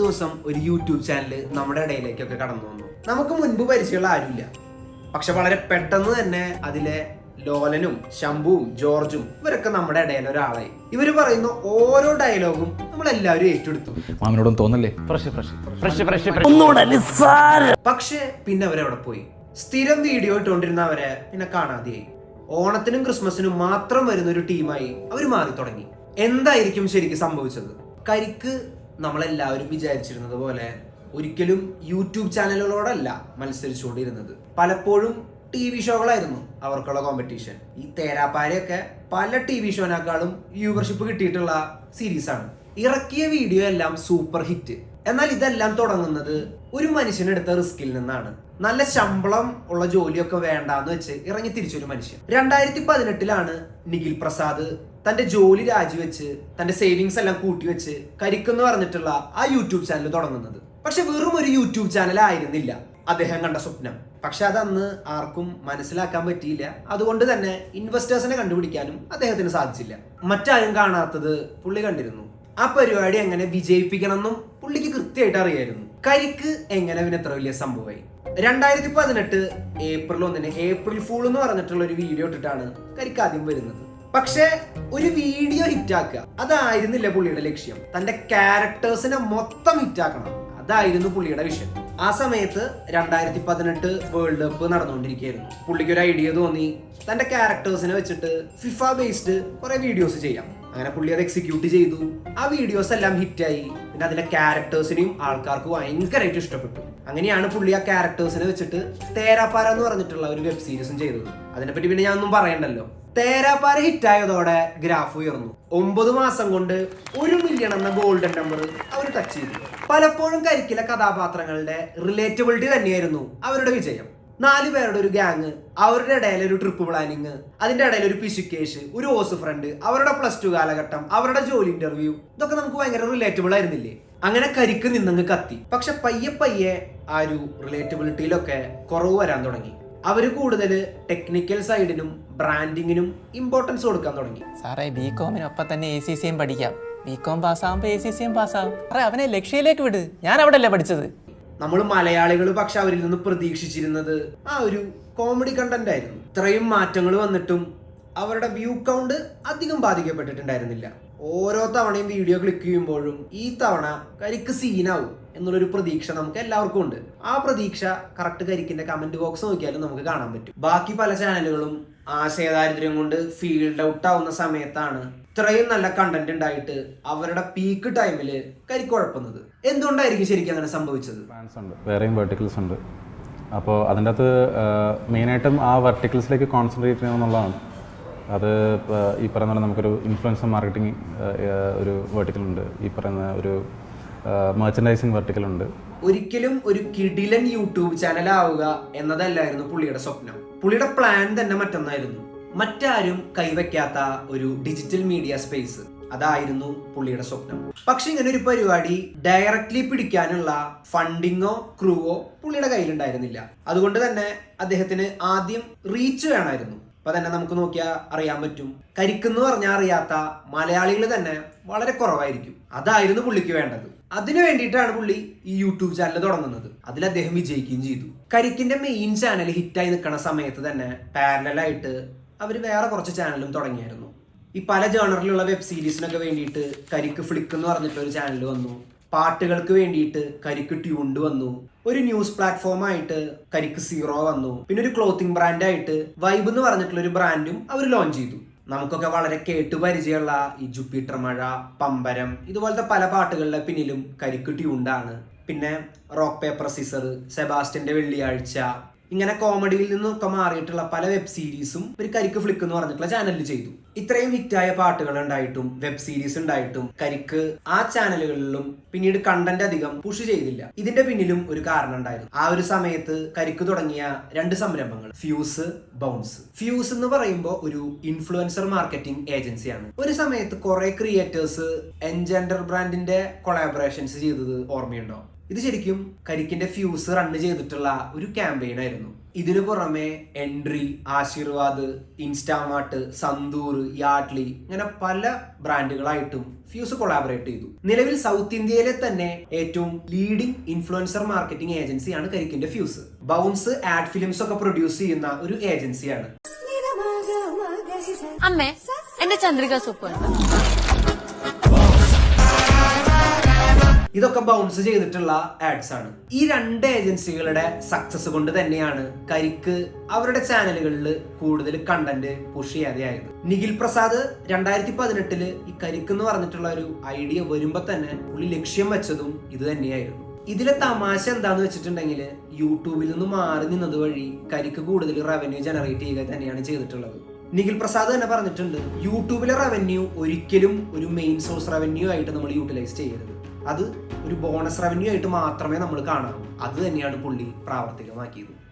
ദിവസം ഒരു YouTube channel നമ്മുടെ ഇടയിലേക്കൊക്കെ കടന്നു വന്നു. നമുക്ക് മുൻപ് പരിചയമുള്ള ആരുമില്ല. പക്ഷെ വളരെ പെട്ടെന്ന് തന്നെ അതിലെ ലോലനും ശംഭുവും ജോർജും ഇവരൊക്കെ നമ്മുടെ ഇടയിൽ ഒരാളായി. ഇവർ പറയുന്ന ഓരോ ഡയലോഗും നമ്മൾ എല്ലാവരും ഏറ്റെടുത്തു. മാമിനോടും തോന്നല്ലേ? പക്ഷേ പിന്നെ അവരവിടെ പോയി. സ്ഥിരം വീഡിയോ ഇട്ടുകൊണ്ടിരുന്ന അവരെ പിന്നെ കാണാതെയായി. ഓണത്തിനും ക്രിസ്മസിനും മാത്രം വരുന്ന ഒരു ടീമായി അവർ മാറി തുടങ്ങി എന്തായിരിക്കും ശരിക്കും സംഭവിച്ചത്? കരിക്ക് നമ്മളെല്ലാവരും വിചാരിച്ചിരുന്നത് പോലെ ഒരിക്കലും യൂട്യൂബ് ചാനലുകളോടല്ല മത്സരിച്ചുകൊണ്ടിരുന്നത്. പലപ്പോഴും ടി വി ഷോകളായിരുന്നു അവർക്കുള്ള കോമ്പറ്റീഷൻ ഈ തേരാപ്പാരയൊക്കെ പല ടി വി ഷോനേക്കാളും വ്യൂവർഷിപ്പ് കിട്ടിയിട്ടുള്ള സീരീസാണ് ഇറക്കിയ വീഡിയോ എല്ലാം സൂപ്പർ ഹിറ്റ് എന്നാൽ ഇതെല്ലാം തുടങ്ങുന്നത് ഒരു മനുഷ്യനെടുത്ത റിസ്കിൽ നിന്നാണ്. നല്ല ശമ്പളം ഉള്ള ജോലിയൊക്കെ വേണ്ടാന്ന് വെച്ച് ഇറങ്ങി തിരിച്ചൊരു മനുഷ്യൻ. രണ്ടായിരത്തി പതിനെട്ടിലാണ് നിഖിൽ പ്രസാദ് തന്റെ ജോലി രാജിവെച്ച് തന്റെ സേവിങ്സ് എല്ലാം കൂട്ടിവെച്ച് കരിക്കെന്ന് പറഞ്ഞിട്ടുള്ള ആ യൂട്യൂബ് ചാനൽ തുടങ്ങുന്നത്. പക്ഷെ വെറും ഒരു യൂട്യൂബ് ചാനൽ ആയിരുന്നില്ല അദ്ദേഹം കണ്ട സ്വപ്നം. പക്ഷെ അതന്ന് ആർക്കും മനസ്സിലാക്കാൻ പറ്റിയില്ല. അതുകൊണ്ട് തന്നെ ഇൻവെസ്റ്റേഴ്സിനെ കണ്ടുപിടിക്കാനും അദ്ദേഹത്തിന് സാധിച്ചില്ല. മറ്റാരും കാണാത്തത് പുള്ളി കണ്ടിരുന്നു. ആ പരിപാടി എങ്ങനെ വിജയിപ്പിക്കണമെന്നും പുള്ളിക്ക് കൃത്യമായിട്ട് അറിയായിരുന്നു. കരിക്ക് എങ്ങനെ അവന് എത്ര വലിയ സംഭവമായി? രണ്ടായിരത്തി പതിനെട്ട് ഏപ്രിൽ ഒന്നിന് ഏപ്രിൽ ഫൂൾ എന്ന് പറഞ്ഞിട്ടുള്ള ഒരു വീഡിയോ ഇട്ടിട്ടാണ് കരിക്ക് ആദ്യം വരുന്നത്. പക്ഷേ ഒരു വീഡിയോ ഹിറ്റാക്കുക. അതായിരുന്നില്ല പുള്ളിയുടെ ലക്ഷ്യം. തന്റെ ക്യാരക്ടേഴ്സിനെ മൊത്തം ഹിറ്റാക്കണം. അതായിരുന്നു പുള്ളിയുടെ വിഷയം ആ സമയത്ത് രണ്ടായിരത്തി പതിനെട്ട് വേൾഡ് കപ്പ് നടന്നുകൊണ്ടിരിക്കുകയായിരുന്നു. പുള്ളിക്ക് ഒരു ഐഡിയ തോന്നി. തന്റെ ക്യാരക്ടേഴ്സിനെ വെച്ചിട്ട് ഫിഫ ബേസ്ഡ് കുറെ വീഡിയോസ് ചെയ്യാം. അങ്ങനെ പുള്ളി അത് എക്സിക്യൂട്ട് ചെയ്തു. ആ വീഡിയോസ് എല്ലാം ഹിറ്റായി. പിന്നെ അതിന്റെ ക്യാരക്ടേഴ്സിനെയും ആൾക്കാർക്ക് ഭയങ്കരമായിട്ട് ഇഷ്ടപ്പെട്ടു. അങ്ങനെയാണ് പുള്ളി ആ ക്യാരക്ടേഴ്സിനെ വെച്ചിട്ട് തേരാപ്പാര എന്ന് പറഞ്ഞിട്ടുള്ള ഒരു വെബ് സീരീസും ചെയ്തത്. അതിനെപ്പറ്റി പിന്നെ ഞാൻ ഒന്നും പറയണ്ടല്ലോ. തേരാപ്പാര ഹിറ്റായതോടെ ഗ്രാഫ് ഉയർന്നു. ഒമ്പത് മാസം കൊണ്ട് ഒരു മില്യൺ എന്ന ഗോൾഡൻ നമ്പർ അവർ ടച്ച് ചെയ്തു. പലപ്പോഴും കരിക്കിലെ കഥാപാത്രങ്ങളുടെ റിലേറ്റബിലിറ്റി തന്നെയായിരുന്നു അവരുടെ വിജയം. നാല് പേരുടെ ഒരു ഗ്യാങ് അവരുടെ ഇടയിൽ ഒരു ട്രിപ്പ് പ്ലാനിങ് അതിന്റെ ഇടയിൽ ഒരു പിശുക്കേഷ് ഒരു ഓസ് ഫ്രണ്ട് അവരുടെ പ്ലസ് ടു കാലഘട്ടം അവരുടെ ജോലി ഇന്റർവ്യൂ ഇതൊക്കെ നമുക്ക് ഭയങ്കര റിലേറ്റബിൾ ആയിരുന്നില്ലേ? അങ്ങനെ കരിക്ക് നിന്നങ്ങ് കത്തി. പക്ഷെ പയ്യെ പയ്യെ ആ ഒരു റിലേറ്റബിലിറ്റിയിലൊക്കെ കുറവ് വരാൻ തുടങ്ങി. അവർ കൂടുതൽ ടെക്നിക്കൽ സൈഡിനും ബ്രാൻഡിങ്ങിനും ഇമ്പോർട്ടൻസ് കൊടുക്കാൻ തുടങ്ങി. സാറേ ബി കോമിനൊപ്പം തന്നെ എ സി സിയും പഠിക്കാം. ബി കോം പാസ്സാകുമ്പോൾ എ സി സിയും പാസ്സാകും സാറേ അവനെ ലക്ഷ്യയിലേക്ക് വിട്. ഞാൻ അവിടെ അല്ലേ പഠിച്ചത്? നമ്മൾ മലയാളികൾ പക്ഷെ അവരിൽ നിന്ന് പ്രതീക്ഷിച്ചിരുന്നത് ആ ഒരു കോമഡി കണ്ടന്റ് ആയിരുന്നു. ഇത്രയും മാറ്റങ്ങൾ വന്നിട്ടും അവരുടെ വ്യൂ കൗണ്ട് അധികം ബാധിക്കപ്പെട്ടിട്ടുണ്ടായിരുന്നില്ല. ഓരോ തവണയും വീഡിയോ ക്ലിക്ക് ചെയ്യുമ്പോഴും ഈ തവണ കരിക്ക് സീനാവും എന്നുള്ളൊരു പ്രതീക്ഷ നമുക്ക് എല്ലാവർക്കും ഉണ്ട്. ആ പ്രതീക്ഷ കറക്റ്റ് കരിക്കിന്റെ കമന്റ് ബോക്സ് നോക്കിയാലും നമുക്ക് കാണാൻ പറ്റും. ബാക്കി പല ചാനലുകളും ആശയദാരിദ്ര്യം കൊണ്ട് ഫീൽഡ് ഔട്ട് ആവുന്ന സമയത്താണ് ഇത്രയും നല്ല കണ്ടന്റ് ഉണ്ടായിട്ട് അവരുടെ പീക്ക് ടൈമിൽ കരിക്ക് കുഴപ്പുന്നത്. എന്തുകൊണ്ടായിരിക്കും ശരിക്കും അങ്ങനെ സംഭവിച്ചത്? ഫാൻസ് ഉണ്ട്. ഉണ്ട്. അപ്പോൾ അതിന്റെ അകത്ത് മെയിനായിട്ടും ആ വെർട്ടിക്കൽസിലേക്ക് കോൺസെൻട്രേറ്റ് ചെയ്യണം എന്നുള്ളതാണ്. അത് ഈ പറയുന്ന പോലെ നമുക്കൊരു ഇൻഫ്ലുവൻസർ മാർക്കറ്റിംഗ് ഒരു വെർട്ടിക്കൽ ഉണ്ട്. ഈ പറയുന്ന ഒരു മെർച്ചൻഡൈസിങ് വെർട്ടിക്കൽ ഉണ്ട്. ഒരിക്കലും ഒരു കിടിലൻ യൂട്യൂബ് ചാനൽ ആവുക എന്നതല്ലായിരുന്നു പുള്ളിയുടെ സ്വപ്നം. പുള്ളിയുടെ പ്ലാൻ തന്നെ മറ്റൊന്നായിരുന്നു. മറ്റാരും കൈവയ്ക്കാത്ത ഒരു ഡിജിറ്റൽ മീഡിയ സ്പേസ് അതായിരുന്നു പുള്ളിയുടെ സ്വപ്നം. പക്ഷെ ഇങ്ങനെ ഒരു പരിപാടി ഡയറക്ട്ലി പിടിക്കാനുള്ള ഫണ്ടിങ്ങോ ക്രൂവോ പുള്ളിയുടെ കയ്യിലുണ്ടായിരുന്നില്ല. അതുകൊണ്ട് തന്നെ അദ്ദേഹത്തിന് ആദ്യം റീച്ച് വേണമായിരുന്നു. അപ്പൊ തന്നെ നമുക്ക് നോക്കിയാൽ അറിയാൻ പറ്റും. കരിക്കെന്ന് പറഞ്ഞാൽ അറിയാത്ത മലയാളികൾ തന്നെ വളരെ കുറവായിരിക്കും. അതായിരുന്നു പുള്ളിക്ക് വേണ്ടത്. അതിനു വേണ്ടിയിട്ടാണ് പുള്ളി ഈ യൂട്യൂബ് ചാനൽ തുടങ്ങുന്നത്. അതിൽ അദ്ദേഹം വിജയിക്കുകയും ചെയ്തു. കരിക്കിന്റെ മെയിൻ ചാനൽ ഹിറ്റായി നിൽക്കുന്ന സമയത്ത് തന്നെ പാരലായിട്ട് അവർ വേറെ കുറച്ച് ചാനലും തുടങ്ങിയായിരുന്നു. ഈ പല ജേണറിലുള്ള വെബ് സീരീസിനൊക്കെ വേണ്ടിയിട്ട് കരിക്ക് ഫ്ലിക്ക് എന്ന് പറഞ്ഞിട്ട് ഒരു ചാനൽ വന്നു. പാട്ടുകൾക്ക് വേണ്ടിയിട്ട് കരിക്ക് ട്യൂണ്ട് വന്നു. ഒരു ന്യൂസ് പ്ലാറ്റ്ഫോം ആയിട്ട് കരിക്ക് സീറോ വന്നു. പിന്നെ ഒരു ക്ലോത്തിങ് ബ്രാൻഡായിട്ട് വൈബ് എന്ന് പറഞ്ഞിട്ടുള്ള ഒരു ബ്രാൻഡും അവർ ലോഞ്ച് ചെയ്തു. നമുക്കൊക്കെ വളരെ കേട്ട് പരിചയമുള്ള ഈ ജുപ്പിറ്റർ മഴ പമ്പരം ഇതുപോലത്തെ പല പാട്ടുകളുടെ പിന്നിലും കരിക്ക് ട്യൂണ്ടാണ് പിന്നെ റോക്ക് പേപ്പർ സിസർ സെബാസ്റ്റ്യന്റെ വെള്ളിയാഴ്ച ഇങ്ങനെ കോമഡിയിൽ നിന്നൊക്കെ മാറിയിട്ടുള്ള പല വെബ് സീരീസും ഒരു കരിക്ക് ഫ്ലിക്ക് എന്ന് പറഞ്ഞിട്ടുള്ള ചാനലിൽ ചെയ്തു. ഇത്രയും ഹിറ്റായ പാട്ടുകൾ ഉണ്ടായിട്ടും വെബ് സീരീസ് ഉണ്ടായിട്ടും കരിക്ക് ആ ചാനലുകളിലും പിന്നീട് കണ്ടന്റ് അധികം പുഷ് ചെയ്തില്ല. ഇതിന്റെ പിന്നിലും ഒരു കാരണം ഉണ്ടായിരുന്നു. ആ ഒരു സമയത്ത് കരിക്ക് തുടങ്ങിയ രണ്ട് സംരംഭങ്ങൾ ഫ്യൂസ് ബൗൺസ് ഫ്യൂസ് എന്ന് പറയുമ്പോൾ ഒരു ഇൻഫ്ലുവൻസർ മാർക്കറ്റിംഗ് ഏജൻസിയാണ് ഒരു സമയത്ത് കുറെ ക്രിയേറ്റേഴ്സ് എൻജെൻഡർ ബ്രാൻഡിന്റെ കൊളാബറേഷൻസ് ചെയ്തത് ഓർമ്മയുണ്ടോ? ഇത് ശരിക്കും കരിക്കിന്റെ ഫ്യൂസ് റൺ ചെയ്തിട്ടുള്ള ഒരു ക്യാമ്പയിൻ ആയിരുന്നു. ഇതിനു പുറമെ entry Aashirvaad Instamart Santoor Yardley ഇങ്ങനെ പല ബ്രാൻഡുകളായിട്ടും ഫ്യൂസ് കൊളാബറേറ്റ് ചെയ്തു. നിലവിൽ സൗത്ത് ഇന്ത്യയിലെ തന്നെ ഏറ്റവും ലീഡിംഗ് ഇൻഫ്ലുവൻസർ മാർക്കറ്റിംഗ് ഏജൻസിയാണ് കരിക്കിന്റെ ഫ്യൂസ് ബൗൺസ് ആഡ് ഫിലിംസ് ഒക്കെ പ്രൊഡ്യൂസ് ചെയ്യുന്ന ഒരു ഏജൻസിയാണ് അമ്മേ എന്റെ ചന്ദ്രിക സൂപ്പ് ഇതൊക്കെ ബൗൺസ് ചെയ്തിട്ടുള്ള ആഡ്സ് ആണ്. ഈ രണ്ട് ഏജൻസികളുടെ സക്സസ് കൊണ്ട് തന്നെയാണ് കരിക്ക് അവരുടെ ചാനലുകളിൽ കൂടുതൽ കണ്ടന്റ് പുഷ് ചെയ്യാതെ ആയത്. നിഖിൽ പ്രസാദ് രണ്ടായിരത്തി പതിനെട്ടിൽ ഈ കരിക്ക് എന്ന് പറഞ്ഞിട്ടുള്ള ഒരു ഐഡിയ വരുമ്പോ തന്നെ പുള്ളി ലക്ഷ്യം വെച്ചതും ഇത് തന്നെയായിരുന്നു. ഇതിലെ തമാശ എന്താന്ന് വെച്ചിട്ടുണ്ടെങ്കിൽ യൂട്യൂബിൽ നിന്ന് മാറി നിന്നത് വഴി കരിക്ക് കൂടുതൽ റവന്യൂ ജനറേറ്റ് ചെയ്യുക തന്നെയാണ് ചെയ്തിട്ടുള്ളത്. നിഖിൽ പ്രസാദ് തന്നെ പറഞ്ഞിട്ടുണ്ട് യൂട്യൂബിലെ റവന്യൂ ഒരിക്കലും ഒരു മെയിൻ സോഴ്സ് റവന്യൂ ആയിട്ട് നമ്മൾ യൂട്ടിലൈസ് ചെയ്യരുത്. അത് ഒരു ബോണസ് റവന്യൂ ആയിട്ട് മാത്രമേ നമ്മൾ കാണാവൂ. അത് തന്നെയാണ് പുള്ളി പ്രാവർത്തികമാക്കിയത്.